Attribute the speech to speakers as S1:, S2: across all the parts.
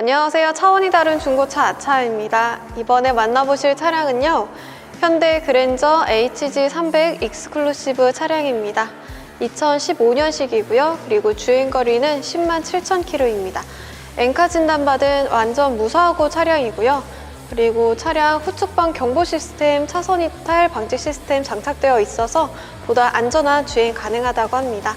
S1: 안녕하세요. 차원이 다른 중고차 아차입니다. 이번에 만나보실 차량은요. 현대 그랜저 HG300 익스클루시브 차량입니다. 2015년식이고요. 그리고 주행거리는 10만 7천 킬로입니다. 엔카 진단받은 완전 무사하고 차량이고요. 그리고 차량 후측방 경보 시스템, 차선 이탈 방지 시스템 장착되어 있어서 보다 안전한 주행 가능하다고 합니다.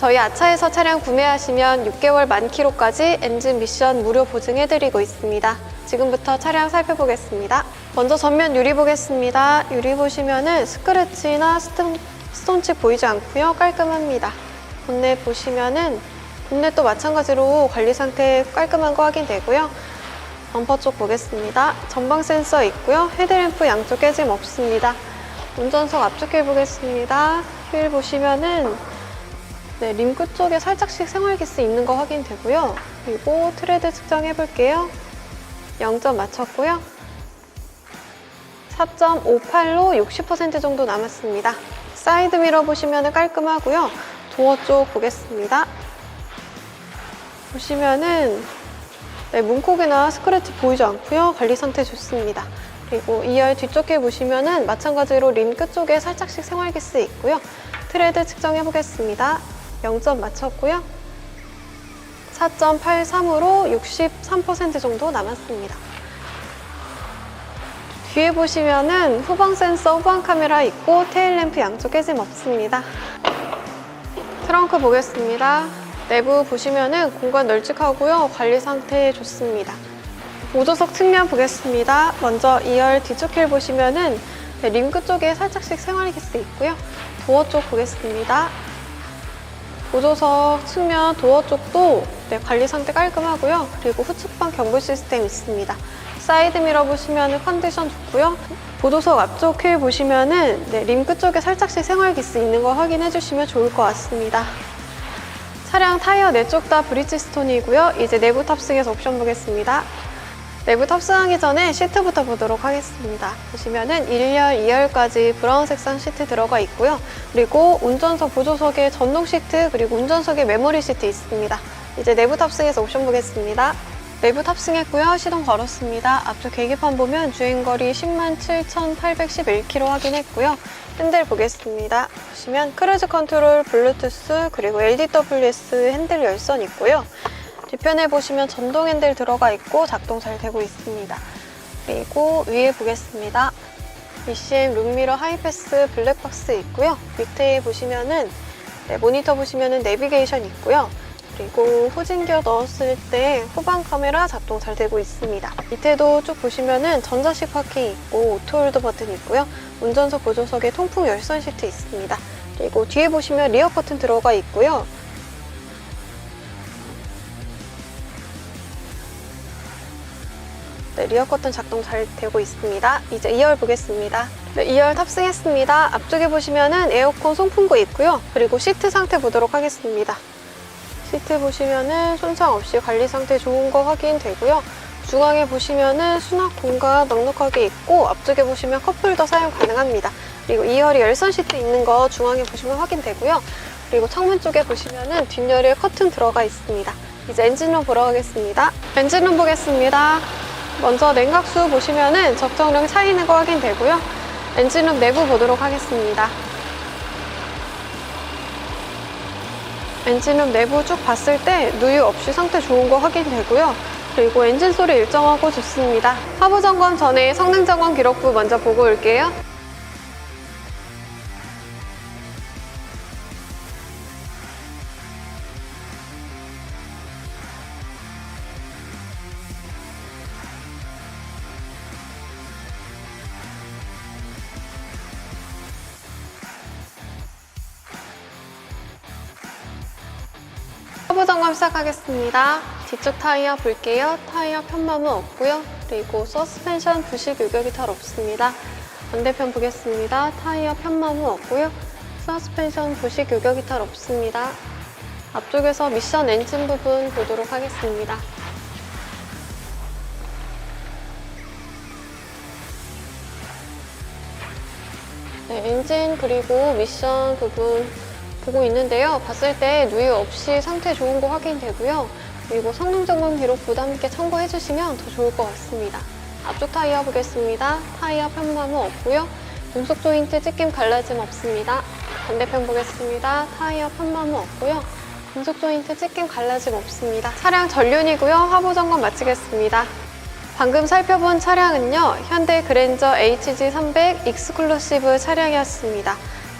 S1: 저희 아차에서 차량 구매하시면 6개월 만 킬로까지 엔진 미션 무료 보증해드리고 있습니다. 지금부터 차량 살펴보겠습니다. 먼저 전면 유리 보겠습니다. 유리 보시면은 스크래치나 스톤, 스톤칩 보이지 않고요. 깔끔합니다. 본넷 보시면은 본넷도 마찬가지로 관리 상태 깔끔한 거 확인되고요. 범퍼 쪽 보겠습니다. 전방 센서 있고요. 헤드램프 양쪽 깨짐 없습니다. 운전석 앞쪽 휠 보겠습니다. 휠 보시면은 네, 림 끝 쪽에 살짝씩 생활기스 있는 거 확인되고요. 그리고 트레드 측정해 볼게요. 0점 맞췄고요. 4.58로 60% 정도 남았습니다. 사이드 미러 보시면 깔끔하고요. 도어 쪽 보겠습니다. 보시면은 네, 문콕이나 스크래치 보이지 않고요. 관리 상태 좋습니다. 그리고 2열 뒤쪽에 보시면은 마찬가지로 림 끝 쪽에 살짝씩 생활기스 있고요. 트레드 측정해 보겠습니다. 0점 맞췄고요. 4.83으로 63% 정도 남았습니다. 뒤에 보시면은 후방 센서, 후방 카메라 있고 테일 램프 양쪽 깨짐 없습니다. 트렁크 보겠습니다. 내부 보시면은 공간 널찍하고요. 관리 상태 좋습니다. 보조석 측면 보겠습니다. 먼저 2열 뒤쪽 휠 보시면은 네, 림 끝쪽에 살짝씩 생활기스 있고요. 도어 쪽 보겠습니다. 보조석 측면 도어 쪽도 네, 관리 상태 깔끔하고요. 그리고 후측방 경보 시스템 있습니다. 사이드 미러 보시면 컨디션 좋고요. 보조석 앞쪽 휠 보시면은 네, 림 끝쪽에 살짝씩 생활기스 있는 거 확인해 주시면 좋을 것 같습니다. 차량 타이어 네 쪽 다 브릿지스톤이고요. 이제 내부 탑승해서 옵션 보겠습니다. 내부 탑승하기 전에 시트부터 보도록 하겠습니다. 보시면은 1열, 2열까지 브라운 색상 시트 들어가 있고요. 그리고 운전석 보조석에 전동 시트 그리고 운전석에 메모리 시트 있습니다. 이제 내부 탑승해서 옵션 보겠습니다. 내부 탑승했고요. 시동 걸었습니다. 앞쪽 계기판 보면 주행거리 10만 7,811km 확인했고요. 핸들 보겠습니다. 보시면 크루즈 컨트롤, 블루투스, 그리고 LDWS 핸들 열선 있고요. 뒤편에 보시면 전동 핸들 들어가 있고 작동 잘 되고 있습니다. 그리고 위에 보겠습니다. BCM 룸미러 하이패스 블랙박스 있고요. 밑에 보시면은 네, 모니터 보시면은 내비게이션 있고요. 그리고 후진기어 넣었을 때 후방 카메라 작동 잘 되고 있습니다. 밑에도 쭉 보시면은 전자식 파킹 있고 오토홀드 버튼 있고요. 운전석 보조석에 통풍 열선 시트 있습니다. 그리고 뒤에 보시면 리어 커튼 들어가 있고요. 네, 리어 커튼 작동 잘 되고 있습니다. 이제 2열 보겠습니다. 네, 2열 탑승했습니다. 앞쪽에 보시면은 에어컨 송풍구 있고요. 그리고 시트 상태 보도록 하겠습니다. 시트 보시면은 손상 없이 관리 상태 좋은 거 확인되고요. 중앙에 보시면은 수납 공간 넉넉하게 있고 앞쪽에 보시면 컵홀더 사용 가능합니다. 그리고 2열이 열선 시트 있는 거 중앙에 보시면 확인되고요. 그리고 창문 쪽에 보시면은 뒷열에 커튼 들어가 있습니다. 이제 엔진룸 보러 가겠습니다. 엔진룸 보겠습니다. 먼저 냉각수 보시면은 적정량 차 있는 거 확인되고요. 엔진룸 내부 보도록 하겠습니다. 엔진룸 내부 쭉 봤을 때 누유 없이 상태 좋은 거 확인되고요. 그리고 엔진 소리 일정하고 좋습니다. 하부 점검 전에 성능 점검 기록부 먼저 보고 올게요. 하부 점검 시작하겠습니다. 뒤쪽 타이어 볼게요. 타이어 편마모 없고요. 그리고 서스펜션 부식 유격이 잘 없습니다. 반대편 보겠습니다. 타이어 편마모 없고요. 서스펜션 부식 유격이 잘 없습니다. 앞쪽에서 미션 엔진 부분 보도록 하겠습니다. 네, 엔진 그리고 미션 부분 보고 있는데요. 봤을 때 누유 없이 상태 좋은 거 확인되고요. 그리고 성능 점검 기록 부담 있게 참고해 주시면 더 좋을 것 같습니다. 앞쪽 타이어 보겠습니다. 타이어 편마모 없고요. 중속 조인트 찢김 갈라짐 없습니다. 반대편 보겠습니다. 타이어 편마모 없고요. 중속 조인트 찢김 갈라짐 없습니다. 차량 전륜이고요. 하부 점검 마치겠습니다. 방금 살펴본 차량은요, 현대 그랜저 HG300 익스클루시브 차량이었습니다.